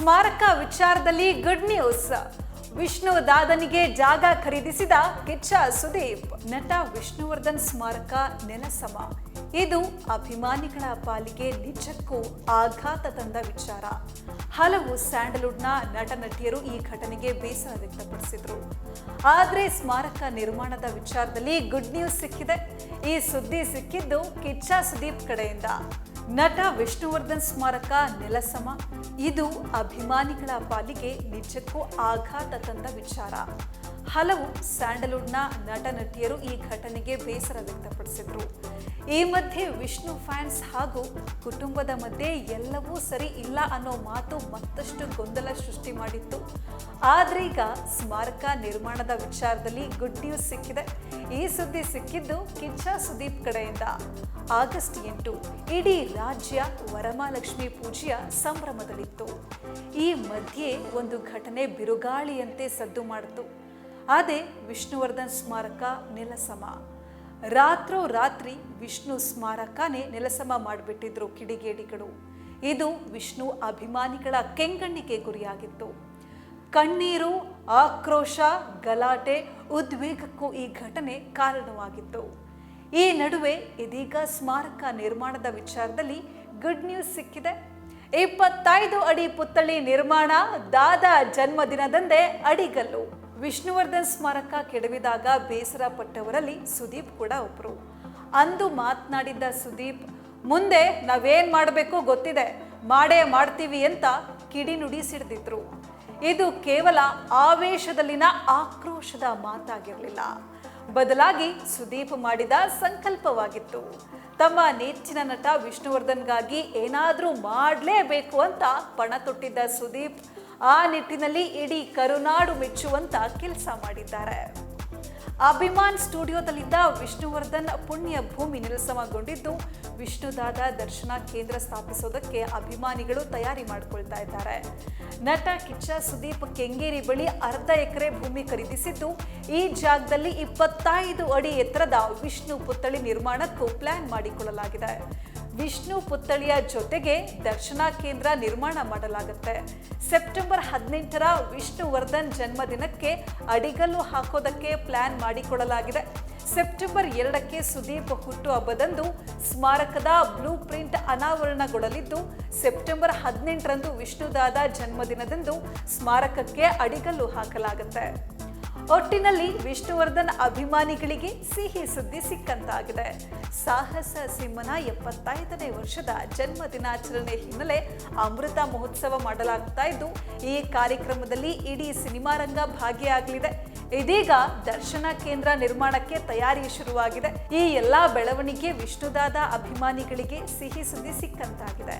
ಸ್ಮಾರಕ ವಿಚಾರದಲ್ಲಿ good news Vishnu ದಾದನಿಗೆ ಜಾಗ ಖರೀದಿಸಿದ ಕಿಚ್ಚ ಸುದೀಪ್, ನಟ ವಿಷ್ಣುವರ್ಧನ್ ಸ್ಮಾರಕ ನೆಲಸಮ. ಇದು ಅಭಿಮಾನಿಗಳ ಪಾಲಿಗೆ ನಿಜಕ್ಕೂ ಆಘಾತ ತಂದ ವಿಚಾರ. ಹಲವು ಸ್ಯಾಂಡಲ್ವುಡ್ನ ನಟ ನಟಿಯರು ಈ ಘಟನೆಗೆ ಬೇಸರ ವ್ಯಕ್ತಪಡಿಸಿದರು. ಆದರೆ ಸ್ಮಾರಕ ನಿರ್ಮಾಣದ ವಿಚಾರದಲ್ಲಿ ಗುಡ್ ನ್ಯೂಸ್ ಸಿಕ್ಕಿದೆ. ಈ ಸುದ್ದಿ ಸಿಕ್ಕಿದ್ದು ಕಿಚ್ಚ ಸುದೀಪ್ ಕಡೆಯಿಂದ. ನಟ ವಿಷ್ಣುವರ್ಧನ್ ಸ್ಮಾರಕ ನೆಲಸಮ. ಇದು ಅಭಿಮಾನಿಗಳ ಪಾಲಿಗೆ ನಿಜಕ್ಕೂ ಆಘಾತ ತಂದ ವಿಚಾರ. ಹಲವು ಸ್ಯಾಂಡಲ್ವುಡ್ನ ನಟ ನಟಿಯರು ಈ ಘಟನೆಗೆ ಬೇಸರ ವ್ಯಕ್ತಪಡಿಸಿದ್ರು. ಈ ಮಧ್ಯೆ ವಿಷ್ಣು ಫ್ಯಾನ್ಸ್ ಹಾಗೂ ಕುಟುಂಬದ ಮಧ್ಯೆ ಎಲ್ಲವೂ ಸರಿ ಇಲ್ಲ ಅನ್ನೋ ಮಾತು ಮತ್ತಷ್ಟು ಗೊಂದಲ ಸೃಷ್ಟಿ ಮಾಡಿತ್ತು. ಆದ್ರೆ ಈಗ ಸ್ಮಾರಕ ನಿರ್ಮಾಣದ ವಿಚಾರದಲ್ಲಿ ಗುಡ್ ನ್ಯೂಸ್ ಸಿಕ್ಕಿದೆ. ಈ ಸುದ್ದಿ ಸಿಕ್ಕಿದ್ದು ಕಿಚ್ಚ ಸುದೀಪ್ ಕಡೆಯಿಂದ. ಆಗಸ್ಟ್ ಎಂಟು, ಇಡೀ ರಾಜ್ಯ ವರಮಹಾಲಕ್ಷ್ಮಿ ಪೂಜೆಯ ಸಂಭ್ರಮದಲ್ಲಿತ್ತು. ಈ ಮಧ್ಯೆ ಒಂದು ಘಟನೆ ಬಿರುಗಾಳಿಯಂತೆ ಸದ್ದು ಮಾಡಿತು. ಅದೇ ವಿಷ್ಣುವರ್ಧನ್ ಸ್ಮಾರಕ ನೆಲಸಮ. ರಾತ್ರೋ ರಾತ್ರಿ ವಿಷ್ಣು ಸ್ಮಾರಕನೇ ನೆಲಸಮ ಮಾಡಿಬಿಟ್ಟಿದ್ರು ಕಿಡಿಗೇಡಿಗಳು. ಇದು ವಿಷ್ಣು ಅಭಿಮಾನಿಗಳ ಕೆಂಗಣ್ಣಿಗೆ ಗುರಿಯಾಗಿತ್ತು. ಕಣ್ಣೀರು, ಆಕ್ರೋಶ, ಗಲಾಟೆ, ಉದ್ವೇಗಕ್ಕೂ ಈ ಘಟನೆ ಕಾರಣವಾಗಿತ್ತು. ಈ ನಡುವೆ ಇದೀಗ ಸ್ಮಾರಕ ನಿರ್ಮಾಣದ ವಿಚಾರದಲ್ಲಿ ಗುಡ್ ನ್ಯೂಸ್ ಸಿಕ್ಕಿದೆ. ಇಪ್ಪತ್ತೈದು ಅಡಿ ಪುತ್ಥಳಿ ನಿರ್ಮಾಣ, ದಾದ ಜನ್ಮದಿನದಂದೇ ಅಡಿಗಲ್ಲು. ವಿಷ್ಣುವರ್ಧನ್ ಸ್ಮಾರಕ ಕೆಡವಿದಾಗ ಬೇಸರ ಪಟ್ಟವರಲ್ಲಿ ಸುದೀಪ್ ಕೂಡ ಒಬ್ರು. ಅಂದು ಮಾತನಾಡಿದ್ದ ಸುದೀಪ್, ಮುಂದೆ ನಾವೇನ್ ಮಾಡಬೇಕು ಗೊತ್ತಿದೆ. ಮಾಡೇ ಮಾಡ್ತೀವಿ ಅಂತ ಕಿಡಿನುಡಿ ಸಿಡ್ದಿದ್ರು. ಇದು ಕೇವಲ ಆವೇಶದಲ್ಲಿನ ಆಕ್ರೋಶದ ಮಾತಾಗಿರಲಿಲ್ಲ. ಬದಲಾಗಿ ಸುದೀಪ್ ಮಾಡಿದ ಸಂಕಲ್ಪವಾಗಿತ್ತು. ತಮ್ಮ ನೆಚ್ಚಿನ ನಟ ವಿಷ್ಣುವರ್ಧನ್ಗಾಗಿ ಏನಾದರೂ ಮಾಡಲೇಬೇಕು ಅಂತ ಪಣ ತೊಟ್ಟಿದ್ದ ಸುದೀಪ್ ಆ ನಿಟ್ಟಿನಲ್ಲಿ ಇಡೀ ಕರುನಾಡು ಮೆಚ್ಚುವಂತ ಕೆಲಸ ಮಾಡಿದ್ದಾರೆ. ಅಭಿಮಾನ್ ಸ್ಟುಡಿಯೋದಲ್ಲಿದ್ದ ವಿಷ್ಣುವರ್ಧನ್ ಪುಣ್ಯ ಭೂಮಿ ನಿರಸನಗೊಂಡಿದ್ದು ವಿಷ್ಣುದಾದ ದರ್ಶನ ಕೇಂದ್ರ ಸ್ಥಾಪಿಸೋದಕ್ಕೆ ಅಭಿಮಾನಿಗಳು ತಯಾರಿ ಮಾಡಿಕೊಳ್ತಾ ಇದ್ದಾರೆ. ನಟ ಕಿಚ್ಚ ಸುದೀಪ್ ಕೆಂಗೇರಿ ಬಳಿ ಅರ್ಧ ಎಕರೆ ಭೂಮಿ ಖರೀದಿಸಿದ್ದು, ಈ ಜಾಗದಲ್ಲಿ ಇಪ್ಪತ್ತೈದು ಅಡಿ ಎತ್ತರದ ವಿಷ್ಣು ಪುತ್ಥಳಿ ನಿರ್ಮಾಣಕ್ಕೂ ಪ್ಲಾನ್ ಮಾಡಿಕೊಳ್ಳಲಾಗಿದೆ. ವಿಷ್ಣು ಪುತ್ಥಳಿಯ ಜೊತೆಗೆ ದರ್ಶನ ಕೇಂದ್ರ ನಿರ್ಮಾಣ ಮಾಡಲಾಗುತ್ತೆ. ಸೆಪ್ಟೆಂಬರ್ ಹದಿನೆಂಟರ ವಿಷ್ಣುವರ್ಧನ್ ಜನ್ಮದಿನಕ್ಕೆ ಅಡಿಗಲ್ಲು ಹಾಕೋದಕ್ಕೆ ಪ್ಲಾನ್ ಮಾಡಿಕೊಳ್ಳಲಾಗಿದೆ ಸೆಪ್ಟೆಂಬರ್ ಎರಡಕ್ಕೆ ಸುದೀಪ್ ಹುಟ್ಟುಹಬ್ಬದಂದು ಸ್ಮಾರಕದ ಬ್ಲೂ ಪ್ರಿಂಟ್ ಅನಾವರಣಗೊಳ್ಳಲಿದ್ದು, ಸೆಪ್ಟೆಂಬರ್ ಹದಿನೆಂಟರಂದು ವಿಷ್ಣುದಾದ ಜನ್ಮದಿನದಂದು ಸ್ಮಾರಕಕ್ಕೆ ಅಡಿಗಲ್ಲು ಹಾಕಲಾಗುತ್ತೆ. ಒಟ್ಟಿನಲ್ಲಿ ವಿಷ್ಣುವರ್ಧನ್ ಅಭಿಮಾನಿಗಳಿಗೆ ಸಿಹಿ ಸುದ್ದಿ ಸಿಕ್ಕಂತಾಗಿದೆ. ಸಾಹಸ ಸಿಂಹನ ಎಪ್ಪತ್ತೈದನೇ ವರ್ಷದ ಜನ್ಮ ದಿನಾಚರಣೆ ಹಿನ್ನೆಲೆ ಅಮೃತ ಮಹೋತ್ಸವ ಮಾಡಲಾಗ್ತಾ ಇದ್ದು, ಈ ಕಾರ್ಯಕ್ರಮದಲ್ಲಿ ಇಡೀ ಸಿನಿಮಾ ರಂಗ ಭಾಗಿಯಾಗಲಿದೆ. ಇದೀಗ ದರ್ಶನ ಕೇಂದ್ರ ನಿರ್ಮಾಣಕ್ಕೆ ತಯಾರಿ ಶುರುವಾಗಿದೆ. ಈ ಎಲ್ಲಾ ಬೆಳವಣಿಗೆ ವಿಷ್ಣುದಾದ ಅಭಿಮಾನಿಗಳಿಗೆ ಸಿಹಿ ಸುದ್ದಿ ಸಿಕ್ಕಂತಾಗಿದೆ.